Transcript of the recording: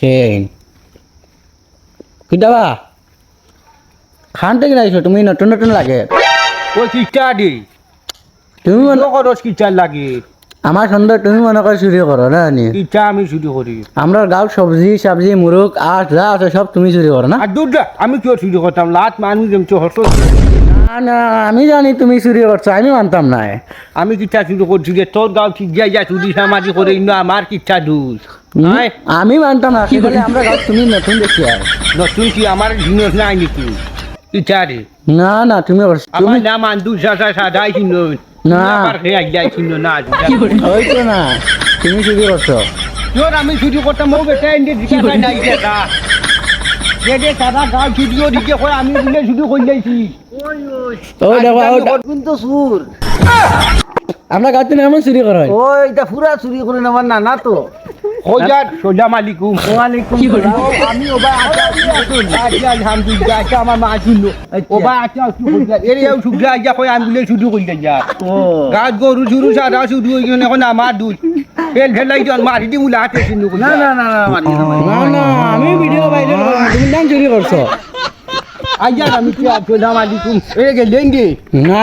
দেখেন কিতাবা খান থেকে নাইছো তুমি নতুন নতুন লাগে। ওই কিচ্ছা দি। তুমি মনে খরচ কিচ্ছা লাগে। আমার সন্দেহ তুমি মনে করে চুরি করো না নি? কিচ্ছা আমি চুরি করি আমরা গাঁৱত চব্জি চাবজি মুরগ আঠ যা আছে সব তুমি চুরি করো না? আর দুধ আমি কিয় চুরি করতাম লাত মানুষ যেমন হস না না আমি জানি তুমি চুরি করছ আমি মানতাম না আমি কিচ্ছা চুরি করছি তোর গাঁও যাই যা চুরি সামাজি করে আমার কিচ্ছা দোষ। নাই আমি মানতাম না সেখানে আমরা গাঁৱত তুমি নতুন দেখি আর নতুন কি আমার জিনিস নাই নাকি? না না তুমি আমার নাম আন্দু সাদা সাদাই না। না ওই তো না তুমি করছ। তোর আমি চুরি করতাম ও বেটা এনে জিজ্ঞাসা নাই দেখা সাদা দিকে আমি বলে যাইছি। ওই দেখো ওই কিন্তু সুর আমরা গাঁৱত তুমি এমন চুরি করো ও এটা পুরা চুরি করে নেবার না না তো। খোঁজার সোজা মালিকুম। ওয়ালাইকুম আমি ওবা আচ্ছা আলহামদুলিল্লাহ আচ্ছা আমার মা ছিল ওবা আচ্ছা এর এও আইয়া যা। গাছ গরু সাদা চুরি হয়ে এখন আমার দুধ। ফেল ফেলাই জন মারি দি মুলা হাতে না না না না মারি না, না। না না আমি ভিডিও করব তুমি নাম চুরি করছ। আইয়া আমি কি আর সোজা মালিকুম? এ গেলেন গে না।